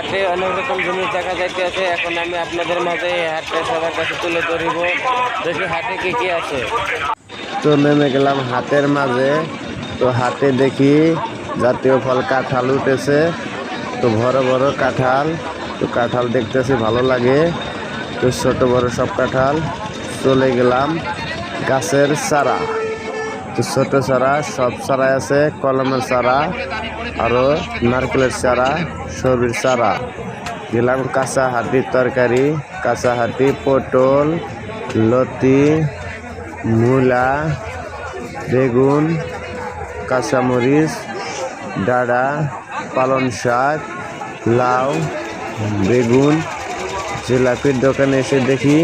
হাটে অনেক রকম জিনিস দেখা যাইতে আছে এখন আমি আপনাদের মাঝে এই হাটটা সবার কাছে তুলে ধরিব। দেখি হাটে কি কি আছে। তো নেমে গেলাম হাতের মাঝে। তো হাতে দেখি জাতীয় ফল কাঁঠাল উঠেছে। তো বড় বড় কাঁঠাল। তো কাঁঠাল দেখতেছি ভালো লাগে। তো ছোট বড় সব কাঁঠাল। চলে গেলাম গাছের চারা। তো ছোট চারা, সব চারাই আছে, কলমের চারা, আরও নারকেলের চারা সবির চারা। গেলাম কাঁচা হাতির তরকারি, কাঁচা হাতি পটল, লতি, মূলা, বেগুন, কাঁচামরিচ ডাঁড়া পালং শাক, লাউ, বেগুন, জিলাপির দোকানে এসে দেখি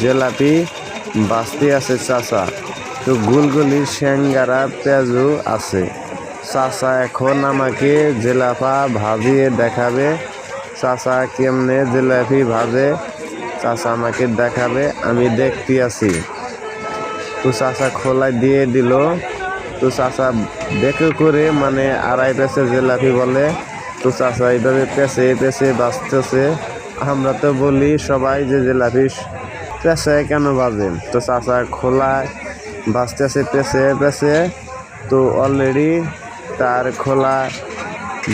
জিলাপি বাস্তি আছে, চাচা। তো গুলগুলি শ্যাঙ্গারা পেঁয়াজু আছে। চাচা এখন আমাকে জেলাপা ভাজিয়ে দেখাবে। চাচা কেমনে জিলাপি ভাজে, চাচা আমাকে দেখাবে, আমি দেখতে আছি। তো চাচা খোলায় দিয়ে দিল। তো চাচা দেখে করে মানে আড়াই পেছে জিলাপি বলে। তো চাচা এইভাবে পেছে পেছে বাঁচতেছে। আমরা তো বলি সবাই যে জিলাপি পেছে কেন বাজে তো চাচা খোলায় বাঁচতেছে পেছে পেছে। তো অলরেডি তার খোলা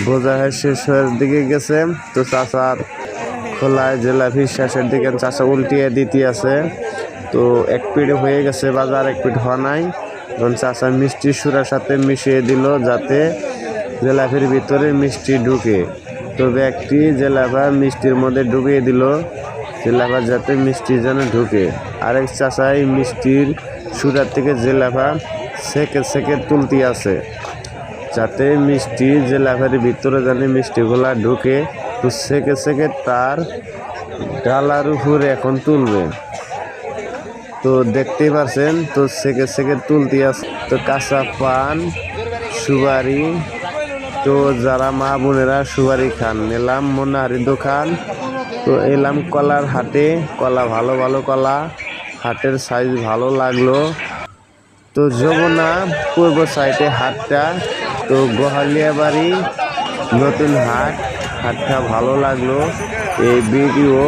বোঝা হয়ে শেষের দিকে গেছে। তো চাচার খোলায় জিলাপি শেষের দিকে চাচা উল্টিয়ে দিতে আছে। তো এক পিঠ হয়ে গেছে বাজার, এক পিঠ হওয়া নাই। তখন চাচা মিষ্টি সুরার সাথে মিশিয়ে দিল যাতে জেলাপির ভিতরে মিষ্টি ঢুকে। তো ব্যক্তি জেলাপা মিষ্টির মধ্যে ঢুকিয়ে দিল জেলাপা যাতে মিষ্টি যেন ঢুকে। আরেক চাচাই মিষ্টির সুরার থেকে জেলাপা সেকে সেকে তুলতে আছে যাতে মিষ্টি জেলাপার ভিতরে যেন মিষ্টিগুলা ঢুকে, তো সেকে সেকে তার ডালার উপরে এখন তুলবে। তো দেখতেই পারছেন, তো সেকে সেকে তুলতে আছে তো কাঁচা পান, সুপারি, তো যারা মা বোনেরা সুপারি খান নিলাম মনাহারি দোকান তো এলাম কলার হাটে। কলা ভালো ভালো কলা। হাটের সাইজ ভালো লাগল। তো যমুনা পূর্ব সাইডে হাটটা। তো গোহালিয়া বাড়ি, নতুন হাট। হাটটা ভালো লাগল। এই ভিডিও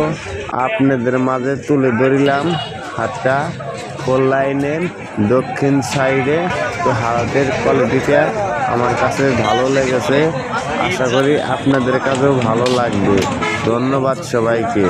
আপনাদের মাঝে তুলে ধরিলাম। হাটটা ফোর লাইনের দক্ষিণ সাইডে তো হাটের কোয়ালিটিটা আমার কাছে ভালো লেগেছে। আশা করি আপনাদের কাছেও ভালো লাগবে। ধন্যবাদ সবাইকে।